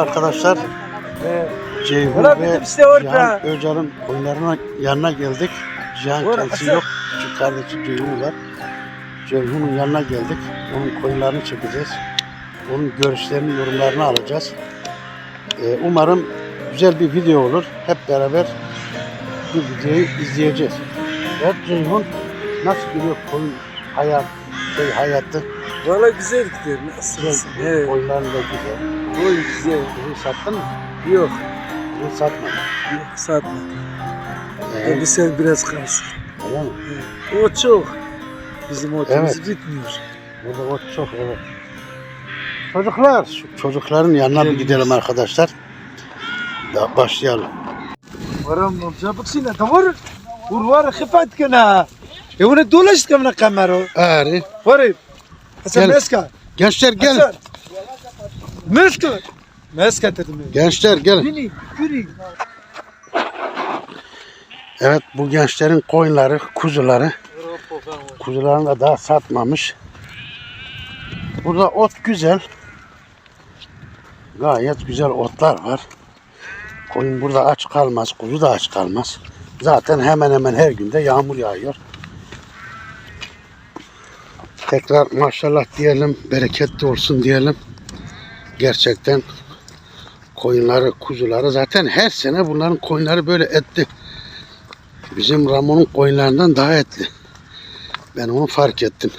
Arkadaşlar. Ceyhun Ulan ve bizim işte orada. Cihan Öcalan koyunlarına yanına geldik. Cihan Ulan kendisi yok. Küçük kardeşi Ceyhun var. Ceyhun'un yanına geldik. Onun koyunlarını çekeceğiz. Onun görüşlerini, yorumlarını alacağız. Ee, umarım güzel bir video olur. Hep beraber bu videoyu izleyeceğiz. Evet Ceyhun nasıl gidiyor koyun hayat, şey, hayatı? Valla güzel gidiyor. Nasıl? Güzel. Evet. Koyunların da güzel. Güzel. Koyun sattın mı? Yok. Koyun satmadın. Yok satma. Ee, sen biraz kalsın. öyle mi? O çok. Bizim otumuz Evet. bitmiyor. Burada ot çok evet. Çocuklar, şu çocukların yanına bir gidelim arkadaşlar. Da başlayalım. Varam çabuk sine tamam. Urvar khifat kana. E ona dolaştı kamera kamera. Ari. Varayım. Hasan Gel. meska. Gençler gelin. Meska. Meska dedim. Gençler gelin. Evet bu gençlerin koyunları, kuzuları. Kuzularını da daha satmamış. Burada ot güzel. Gayet güzel otlar var. Koyun burada aç kalmaz, kuzu da aç kalmaz. Zaten hemen hemen her günde yağmur yağıyor. Tekrar maşallah diyelim, bereketli olsun diyelim. Gerçekten koyunları, kuzuları zaten her sene bunların koyunları böyle etli. Bizim Ramon'un koyunlarından daha etli. Ben onu fark ettim.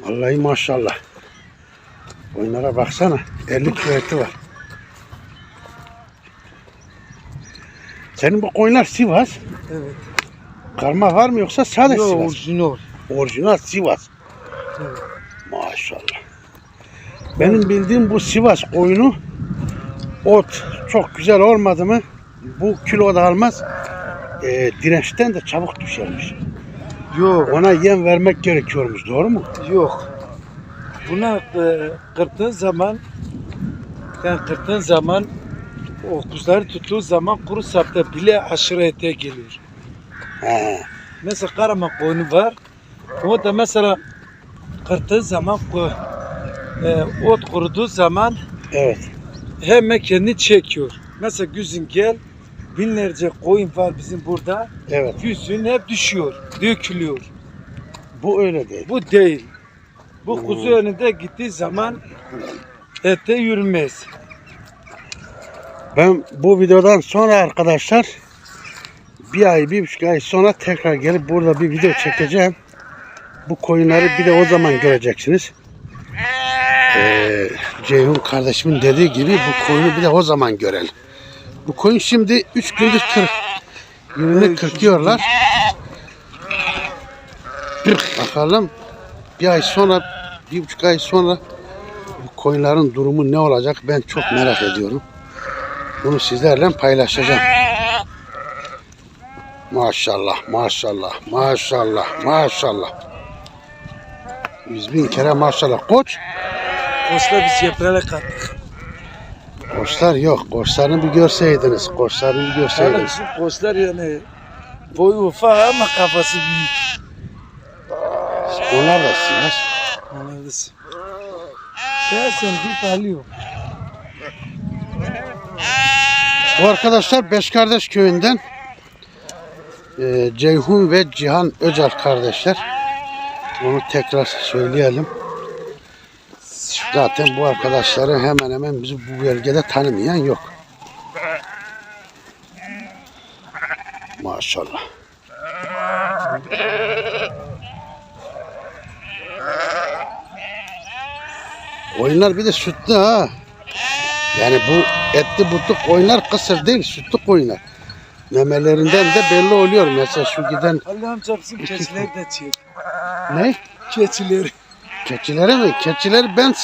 Vallahi maşallah. Koyunlara baksana. 50 kilo eti var. Senin bu koyunlar Sivas. Evet. Karma var mı yoksa sade Yo, Sivas? orijinal. Orijinal Sivas. Evet. Benim bildiğim bu Sivas koyunu ot çok güzel olmadı mı bu kilo da almaz. E, dirençten de çabuk düşermiş. Yok. Ona yem vermek gerekiyormuş. Doğru mu? Yok. Buna e, kırptığın zaman yani kırptığın zaman o kuzları tuttuğu zaman kuru sapta bile aşırı ete geliyor. He. Mesela karaman koyunu var. O da mesela kırptığı zaman e, ot kuruduğu zaman Evet. hemen kendini çekiyor. Mesela güzün gel binlerce koyun var bizim burada. Evet. Güzün hep düşüyor, dökülüyor. Bu öyle değil. Bu değil. Bu Hmm. kuzu önünde gittiği zaman ete yürümez. Ben bu videodan sonra arkadaşlar bir ay, bir buçuk ay sonra tekrar gelip burada bir video çekeceğim. Bu koyunları bir de o zaman göreceksiniz. Ceyhun kardeşimin dediği gibi bu koyunu bir de o zaman görelim. Bu koyun şimdi 3 gündür kırk. Yürünü kırkıyorlar. Bakalım bir ay sonra, bir buçuk ay sonra bu koyunların durumu ne olacak ben çok merak ediyorum. Bunu sizlerle paylaşacağım. Maşallah, maşallah, maşallah, maşallah. Yüz bin kere maşallah. Koç, Koçla biz yaprağına kattık. koçlar yok. Koçlarını bir görseydiniz. Koçlarını bir Yani görseydiniz. bizim koçlar yani boyu ufak ama kafası büyük. Onlar da Sivas. Anladınız. Ben sen bir alıyor. Bu arkadaşlar Beş Kardeş köyünden e, Ceyhun ve Cihan Öcal kardeşler. Onu tekrar söyleyelim. Zaten bu arkadaşları hemen hemen bizi bu bölgede tanımayan yok. Maşallah. Oyunlar bir de sütlü ha. Yani bu etli butlu koyunlar kısır değil, sütlü koyunlar. Memelerinden de belli oluyor. Mesela şu giden Allah'ım çarpsın keçileri de çek. ne? Keçileri. Keçileri mi? Keçileri ben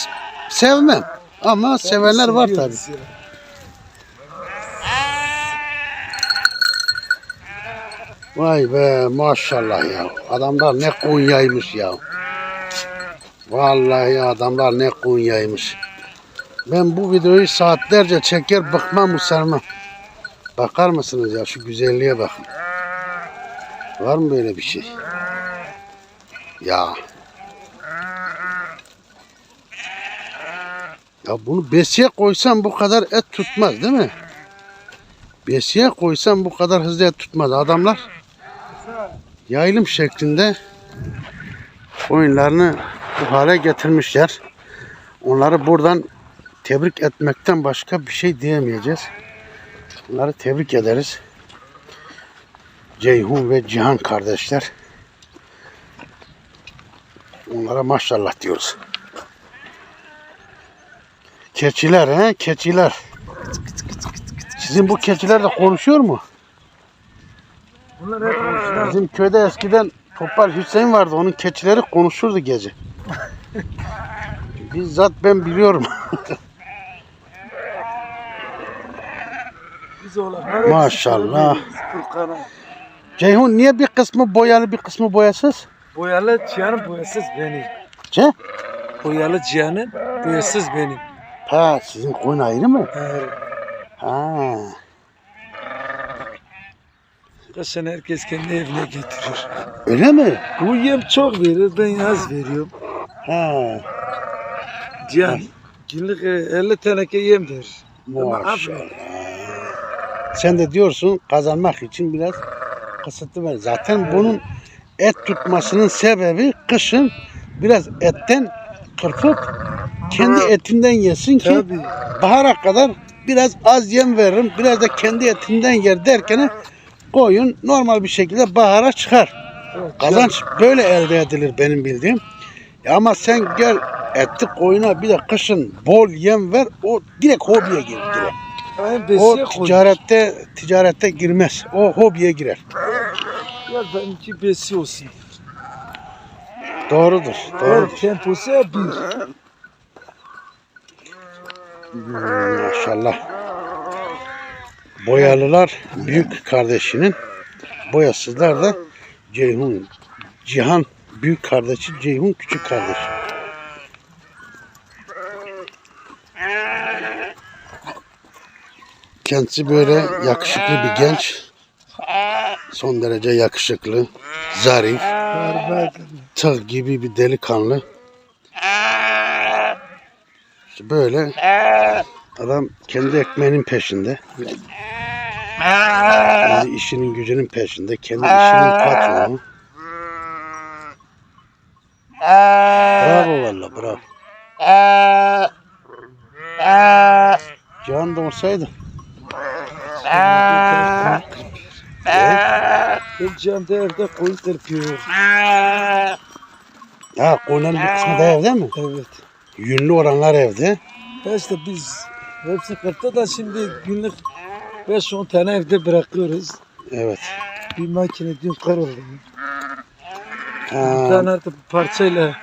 sevmem. Ama sevenler var tabi. Vay be maşallah ya. Adamlar ne kunyaymış ya. Vallahi adamlar ne kunyaymış. Ben bu videoyu saatlerce çeker bıkmam usanmam. Bakar mısınız ya şu güzelliğe bakın. Var mı böyle bir şey? Ya. Ya bunu besiye koysan bu kadar et tutmaz değil mi? Besiye koysan bu kadar hızlı et tutmaz. Adamlar yayılım şeklinde oyunlarını bu hale getirmişler. Onları buradan tebrik etmekten başka bir şey diyemeyeceğiz. Onları tebrik ederiz. Ceyhun ve Cihan kardeşler. Onlara maşallah diyoruz. Keçiler he, keçiler. Sizin bu keçiler de konuşuyor mu? Bunlar hep orijinal. Bizim köyde eskiden Topal Hüseyin vardı. Onun keçileri konuşurdu gece. Bizzat ben biliyorum. Maşallah. Ceyhun niye bir kısmı boyalı bir kısmı boyasız? Boyalı cihanın boyasız benim. Ce? Boyalı cihanın boyasız benim. Ha sizin koyun ayrı mı? Evet. Ha. Kışın herkes kendi evine getiriyor. Öyle mi? Bu yem çok verir, ben yaz veriyorum. Ha. Cihan, günlük e, 50 teneke yem verir. Maşallah. Sen de diyorsun kazanmak için biraz kısıtlı var. Zaten bunun et tutmasının sebebi kışın biraz etten kırpıp kendi etinden yesin ki Tabii. bahara kadar biraz az yem veririm. Biraz da kendi etinden yer derken koyun normal bir şekilde bahara çıkar. Evet, Kazanç böyle elde edilir benim bildiğim. Ya ama sen gel etli koyuna bir de kışın bol yem ver o direkt hobiye gir- girer. Cihan, O besiye koy. ticarette ticarette girmez. O hobiye girer. Ya benimki besi olsun. Doğrudur. Doğru. Doğrudur. Temposu ya bir. Maşallah. Boyalılar büyük kardeşinin boyasızlar da Ceyhun. Cihan büyük kardeşi Ceyhun küçük kardeşi. Kendisi böyle yakışıklı bir genç. Son derece yakışıklı, zarif, tığ gibi bir delikanlı. İşte böyle adam kendi ekmeğinin peşinde. Kendi işinin gücünün peşinde. Kendi işinin patronu. Bravo valla bravo. Can da olsaydı. Cihan da evde koyun kırpıyor. Ha koyunların bir kısmı da evde mi? Evet. Yünlü olanlar evde. İşte biz hepsi kırptı da şimdi günlük 5-10 tane evde bırakıyoruz. Evet. Bir makine dün kırıldı. Bir Ha, tane de parçayla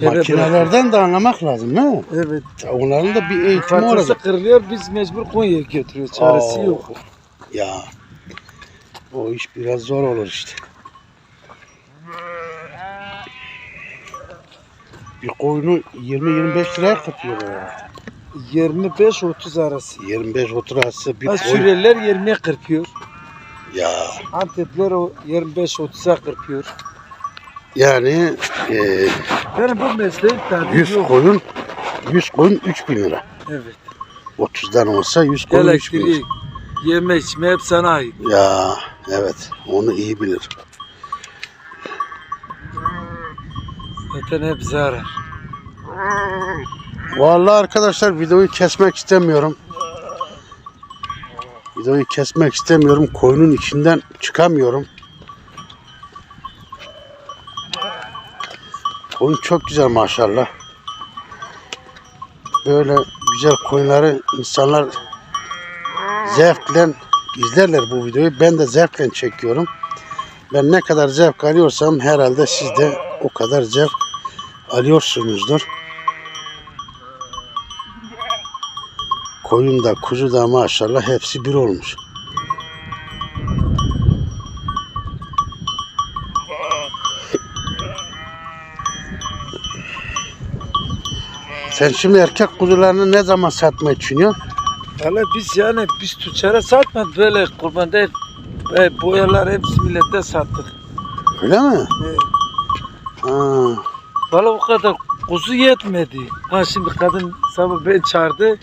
eve makinelerden de anlamak lazım mi? Evet. Onların da bir eğitimi Parçası olacak. kırılıyor biz mecbur Konya'ya götürüyoruz. Çaresi Oo. yok. Ya. O iş biraz zor olur işte. Bir koyunu 20-25 liraya herhalde. 25-30 arası. 25-30 arası bir Ha, koyun. Suriyeliler 20'ye kırpıyor. Ya Antepler o 25-30'a kırpıyor. yani e, Benim bu mesleğin tadı 100 yok. koyun 100 koyun 3000 lira. Evet. 30'dan olsa 100 koyun 3000 lira. Elektrik, yeme içme hep sana ait. Ya evet onu iyi bilir. Zaten hep zarar. Vallahi arkadaşlar videoyu kesmek istemiyorum. Videoyu kesmek istemiyorum. Koyunun içinden çıkamıyorum. Koyun çok güzel maşallah. Böyle güzel koyunları insanlar zevkle izlerler bu videoyu. Ben de zevkle çekiyorum. Ben ne kadar zevk alıyorsam herhalde siz de o kadar zevk alıyorsunuzdur. Koyun da kuzu da maşallah hepsi bir olmuş. Sen şimdi erkek kuzularını ne zaman satmayı düşünüyorsun? Valla biz yani biz tüccara satmadık böyle kurbanda hep e, boyalar hepsi millete sattık. Öyle mi? E, Ha, Valla o kadar kuzu yetmedi. Ha şimdi kadın sabah ben çağırdı.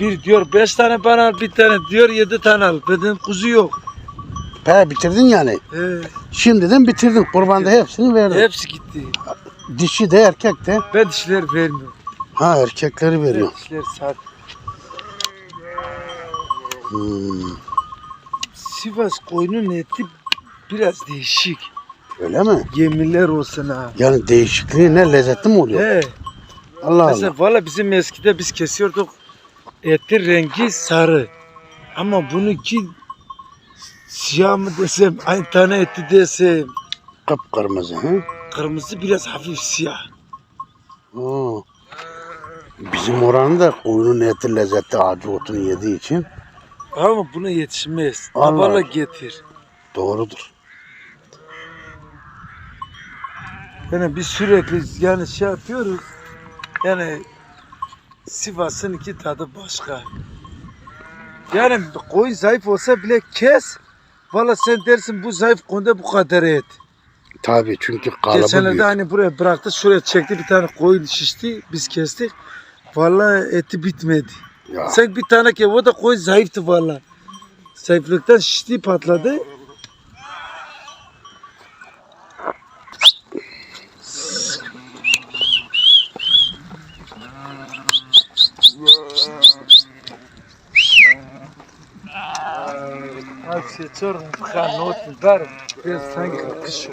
Bir diyor beş tane bana al, bir tane diyor yedi tane al. Dedim kuzu yok. He bitirdin yani. Ee, Şimdiden bitirdin. Kurbanda hepsini verdin. hepsi gitti. Dişi de erkek de. Ben dişleri vermiyorum. Ha erkekleri Ben veriyor. dişleri sat. Hmm, Sivas koyunun eti biraz değişik. Öyle mi? Yeminler olsun ha. Yani değişikliği ne lezzetli mi oluyor? He. Allah Mesela Allah. valla bizim eskide biz kesiyorduk. Eti rengi sarı. Ama bununki siyah mı desem, aynı tane eti desem. Kıpkırmızı. Hı? Kırmızı biraz hafif siyah. Oo. Bizim oranın da koyunun eti lezzetli acı otunu yediği için Ama buna yetişmez. Allah. Avala getir. doğrudur. Yani biz sürekli yani şey yapıyoruz. Yani Sivas'ın iki tadı başka. Yani koyun zayıf olsa bile kes. Valla sen dersin bu zayıf konuda bu kadar et. Tabii çünkü kalıbı Geçenlerde büyük. hani buraya bıraktı şuraya çekti bir tane koyun şişti biz kestik. Vallahi eti bitmedi. Ya. Sen bir tane ke o da koyun zayıftı valla. Zayıflıktan şişti patladı. Kan notu ver. Biraz sanki kış.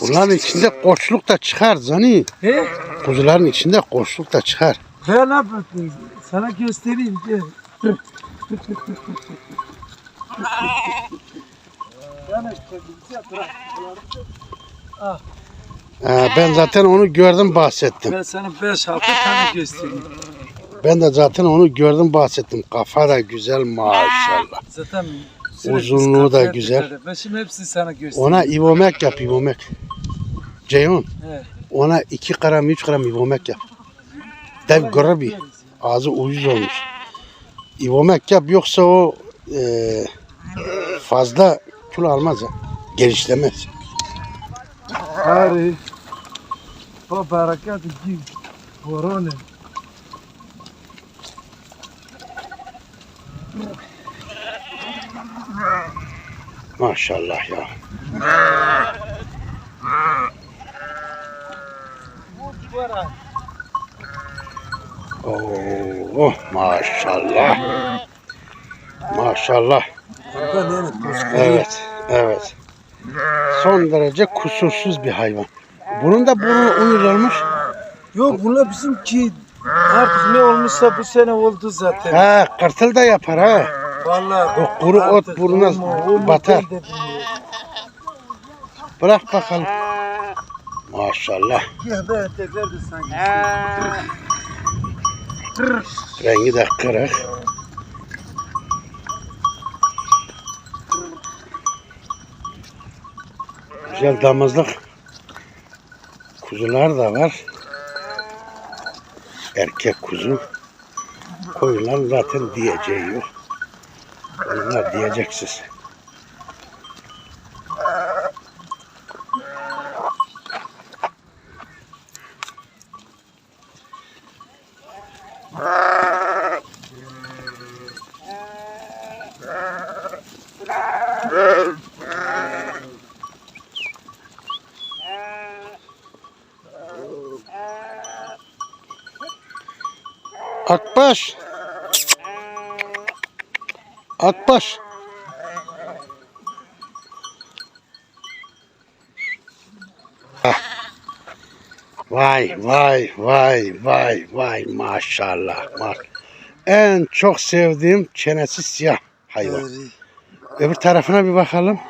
Bunların içinde koçluk da çıkar Zani. He? Kuzuların içinde koçluk da çıkar. Ya ne yapıyorsun? Sana göstereyim gel. Ee, ben zaten onu gördüm bahsettim. Ben sana 5-6 tane göstereyim. Ben de zaten onu gördüm bahsettim. Kafa da güzel maşallah. Zaten sürekli Uzunluğu da güzel. dikkat et. Ben şimdi hepsini sana göstereyim. Ona ivomek yap ivomek. Ceyhun He. ona 2 gram 3 gram ivomek yap. Dev bir ağzı uyuz olmuş. İvomek yap yoksa o e, fazla kilo almaz ha. Genişlemez. Hari. Bu barakat gibi. Korone. Maşallah ya. Oo, maşallah. Maşallah. Toskuru. Evet, evet. Son derece kusursuz bir hayvan. Bunun da burnu uyuz olmuş. Yok bunlar bizimki artık ne olmuşsa bu sene oldu zaten. Ha, kırtıl da yapar ha. Vallahi O kuru ot artık burnuna olma, olma batar. Bırak bakalım. Maşallah. Ya ben tekrar da sanki. Rengi de kırık. Güzel damızlık kuzular da var. Erkek kuzu. Koyunlar zaten diyeceği yok. Onlar diyeceksiz. Vay vay vay vay vay maşallah. maş- En çok sevdiğim çenesi siyah hayvan. Öbür tarafına bir bakalım.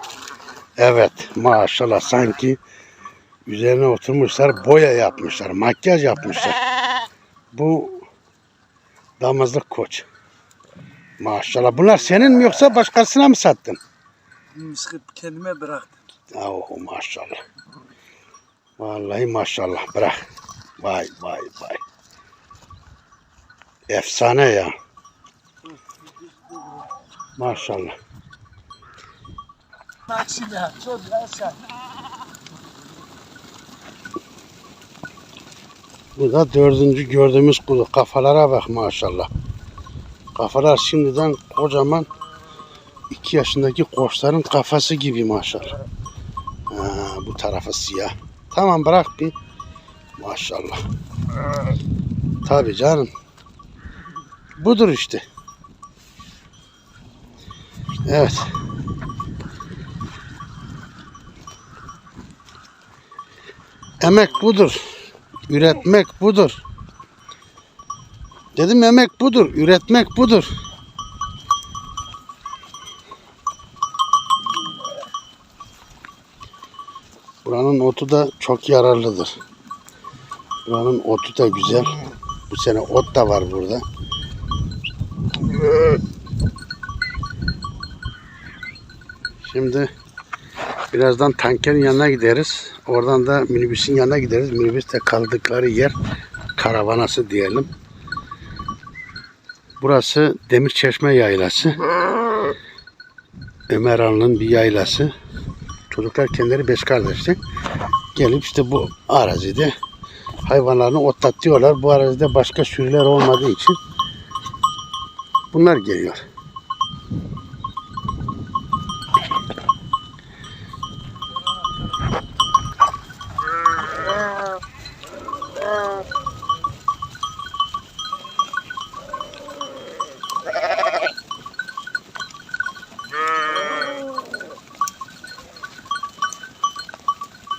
Evet maşallah sanki üzerine oturmuşlar boya yapmışlar makyaj yapmışlar. Bu damızlık koç. Maşallah bunlar senin mi yoksa başkasına mı sattın? Kendime bıraktım. Oh maşallah. Vallahi maşallah bırak. Vay vay vay. Efsane ya. Maşallah. Ha, çok aşağı. Bu da dördüncü gördüğümüz kuzu. Kafalara bak maşallah. Kafalar şimdiden kocaman iki yaşındaki koçların kafası gibi maşallah. Ha, bu tarafı siyah. Tamam bırak bir. Maşallah. Tabii canım. Budur işte. Evet. Emek budur. Üretmek budur. Dedim emek budur. Üretmek budur. Buranın otu da çok yararlıdır. Buranın otu da güzel. Bu sene ot da var burada. Şimdi birazdan tankerin yanına gideriz. Oradan da minibüsün yanına gideriz. Minibüste kaldıkları yer karavanası diyelim. Burası Demirçeşme Yaylası. Ömer Han'ın bir yaylası. Çocuklar kendileri beş kardeşti. Gelip işte bu arazide hayvanlarını otlatıyorlar. Bu arazide başka sürüler olmadığı için bunlar geliyor.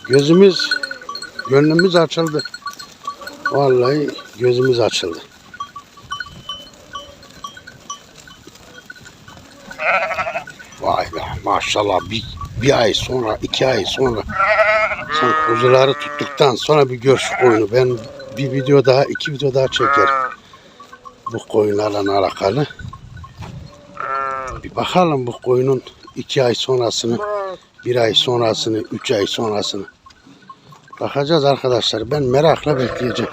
Gözümüz, gönlümüz açıldı. Vallahi gözümüz açıldı. Vay be maşallah bir, bir ay sonra, iki ay sonra sen kuzuları tuttuktan sonra bir gör şu koyunu. Ben bir video daha, iki video daha çekerim. Bu koyunlarla alakalı. Bir bakalım bu koyunun iki ay sonrasını, bir ay sonrasını, üç ay sonrasını. Bakacağız arkadaşlar. Ben merakla bekleyeceğim.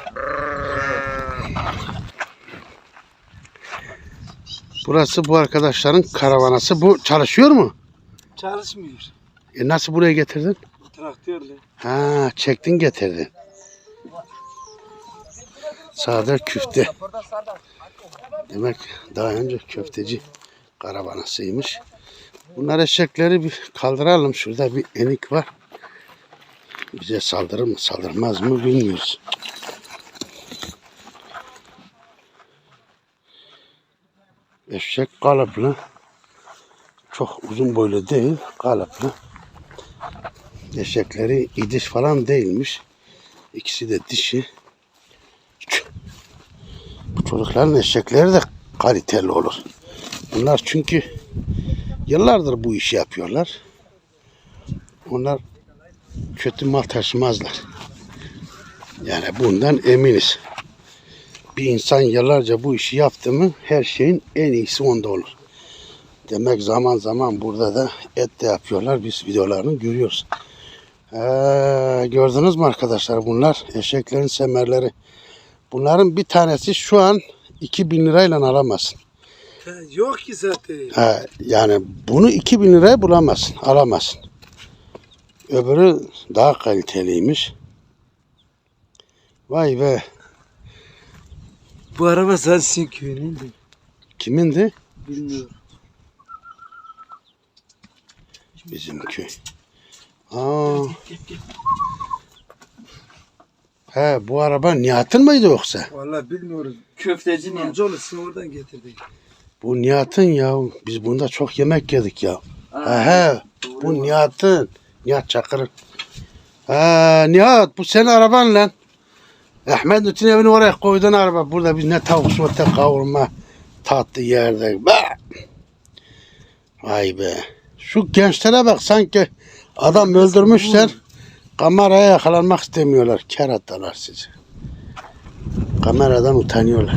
Burası bu arkadaşların karavanası. Bu çalışıyor mu? Çalışmıyor. E nasıl buraya getirdin? Traktörle. Ha, çektin getirdin. Sade küfte. Demek daha önce köfteci karavanasıymış. Bunlar eşekleri bir kaldıralım. Şurada bir enik var. Bize saldırır mı saldırmaz mı bilmiyoruz. Eşek kalıplı. Çok uzun boylu değil, kalıplı. Eşekleri idiş falan değilmiş. İkisi de dişi. Bu çocukların eşekleri de kaliteli olur. Bunlar çünkü yıllardır bu işi yapıyorlar. Onlar kötü mal taşımazlar. Yani bundan eminiz. Bir insan yıllarca bu işi yaptı mı her şeyin en iyisi onda olur. Demek zaman zaman burada da et de yapıyorlar. Biz videolarını görüyoruz. Ee, gördünüz mü arkadaşlar bunlar eşeklerin semerleri. Bunların bir tanesi şu an 2000 lirayla alamazsın. Yok ki zaten. Ha, yani bunu 2000 liraya bulamazsın, alamazsın. Öbürü daha kaliteliymiş. Vay be, Bu araba sensin köyünün de. kimindi? Bilmiyorum. Bizim köy. Aa, he bu araba Nihat'ın mıydı yoksa? Vallahi bilmiyoruz. Köfteci ne? Amcaoğlu'sunu oradan getirdik. Bu Nihat'ın ya. Biz bunda çok yemek yedik ya. He he. Bu Nihat'ın. Nihat Çakır'ın. Ha, Nihat bu senin araban lan. Ahmet Nut'un evini oraya koydun araba. Burada biz ne tavuk sote kavurma tatlı yerdik. Be. Vay be. Şu gençlere bak sanki adam öldürmüşler. Kameraya yakalanmak istemiyorlar. Keratalar sizi. Kameradan utanıyorlar.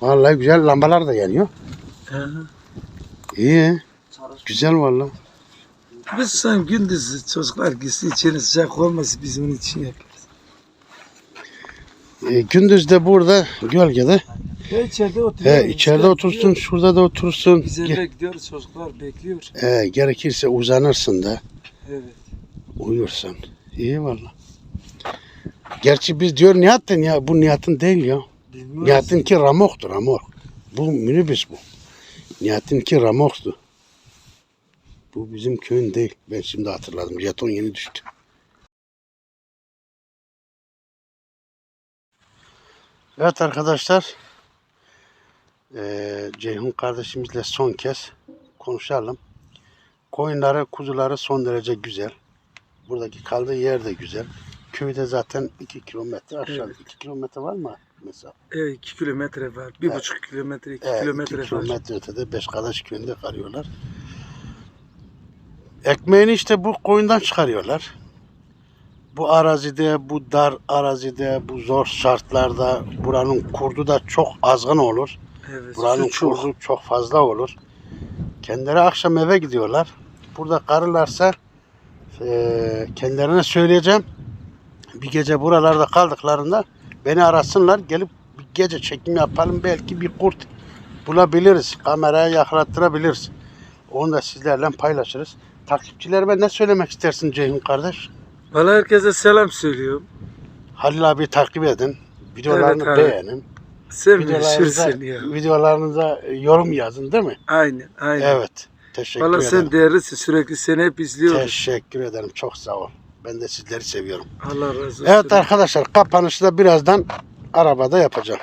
Vallahi güzel lambalar da yanıyor. İyi. Güzel vallahi. Biz sen gündüz çocuklar gitsin içeri sıcak olmasın biz onun için yapıyoruz. E, gündüz de burada gölgede. Ya içeride oturuyoruz. He, içeride otursun, şurada da otursun. Biz eve gidiyoruz çocuklar bekliyor. He, gerekirse uzanırsın da Evet. uyursun. İyi valla. Gerçi biz diyor Nihat da ya bu Nihat'ın değil ya. Bilmiyoruz. Nihat'ınki Ramok'tur Ramok. Bu minibüs bu. Nihat'ınki Ramok'tu. Bu bizim köyün değil. Ben şimdi hatırladım. Jeton yeni düştü. Evet arkadaşlar. Eee Ceyhun kardeşimizle son kez konuşalım. Koyunları, kuzuları son derece güzel. Buradaki kaldığı yer de güzel. Köyde zaten 2 kilometre aşağı. 2 kilometre var mı mesela? Evet 2 kilometre var. 1,5 Evet. kilometre 2 Evet, kilometre iki var. kilometre ötede Beşkadaş köyünde kalıyorlar. Ekmeğini işte bu koyundan çıkarıyorlar. Bu arazide, bu dar arazide, bu zor şartlarda buranın kurdu da çok azgın olur. Evet. Buranın çok. kurdu çok fazla olur. Kendileri akşam eve gidiyorlar. Burada karılarsa eee kendilerine söyleyeceğim. Bir gece buralarda kaldıklarında beni arasınlar. Gelip bir gece çekim yapalım. Belki bir kurt bulabiliriz. Kameraya yakalattırabiliriz. Onu da sizlerle paylaşırız. Takipçilerime ne söylemek istersin Ceyhun kardeş? Valla herkese selam söylüyorum. Halil abi takip edin. Videolarını Evet, beğenin. Sen Videolarınıza, ya. videolarınıza yorum yazın değil mi? Aynen aynen. Evet. Teşekkür Valla ederim. sen değerlisin sürekli seni hep izliyoruz. Teşekkür ederim. Çok sağ ol. Ben de sizleri seviyorum. Allah razı olsun. Evet arkadaşlar kapanışı da birazdan arabada yapacağım.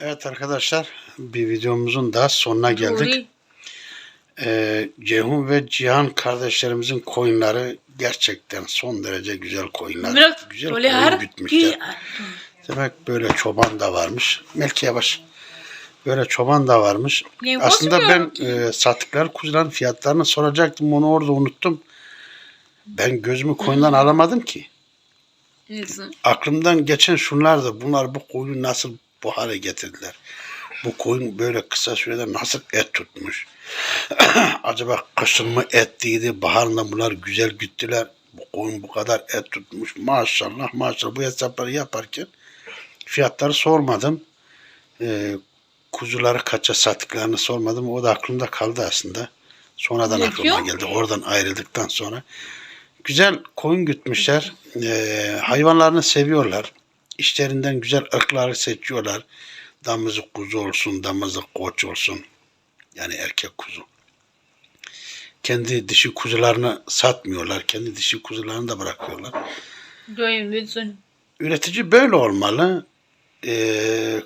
Evet arkadaşlar bir videomuzun da sonuna geldik. Ceyhun ve Cihan kardeşlerimizin koyunları gerçekten son derece güzel koyunlar. Bırak güzel böyle koyun her gütmüşler. Demek böyle çoban da varmış. Melki yavaş. Böyle çoban da varmış. Ne Aslında ben bozmuyor e, sattıkları kuzuların fiyatlarını soracaktım. Onu orada unuttum. Ben gözümü koyundan alamadım ki. Neyse. Aklımdan geçen şunlardı. Bunlar bu koyunu nasıl bu hale getirdiler? Bu koyun böyle kısa sürede nasıl et tutmuş? Acaba kışın mı ettiydi? Baharında bunlar güzel güttüler. Bu koyun bu kadar et tutmuş. Maşallah maşallah. Bu hesapları yaparken fiyatları sormadım. Ee, kuzuları kaça sattıklarını sormadım. O da aklımda kaldı aslında. Sonradan Ne aklıma geldi. Oradan ayrıldıktan sonra. Güzel koyun gütmüşler. Ee, hayvanlarını seviyorlar. İşlerinden güzel ırkları seçiyorlar. Damızlık kuzu olsun, damızlık koç olsun. Yani erkek kuzu. Kendi dişi kuzularını satmıyorlar. Kendi dişi kuzularını da bırakıyorlar. Üretici böyle olmalı. Ee,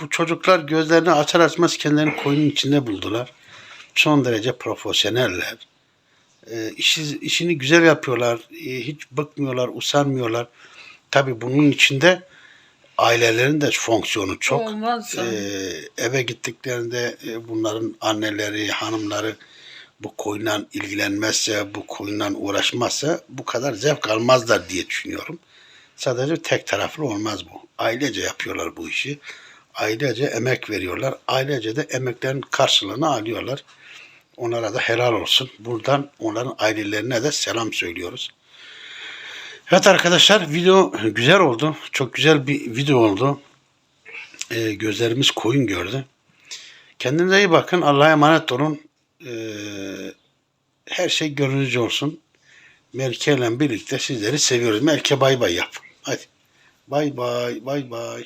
bu çocuklar gözlerini açar açmaz kendilerini koyunun içinde buldular. Son derece profesyoneller. Ee, işi, işini güzel yapıyorlar. Ee, hiç bıkmıyorlar, usanmıyorlar. Tabii bunun içinde ailelerin de fonksiyonu çok. Olmaz. Ee, eve gittiklerinde e, bunların anneleri, hanımları bu koyunla ilgilenmezse, bu koyunla uğraşmazsa bu kadar zevk almazlar diye düşünüyorum. Sadece tek taraflı olmaz bu. Ailece yapıyorlar bu işi. Ailece emek veriyorlar. Ailece de emeklerin karşılığını alıyorlar. Onlara da helal olsun. Buradan onların ailelerine de selam söylüyoruz. Evet arkadaşlar video güzel oldu. Çok güzel bir video oldu. Ee, gözlerimiz koyun gördü. Kendinize iyi bakın. Allah'a emanet olun. Ee, her şey gönlünüzce olsun. Melike ile birlikte sizleri seviyoruz. Melike bay bay yap. Hadi. Bay bay bay bay.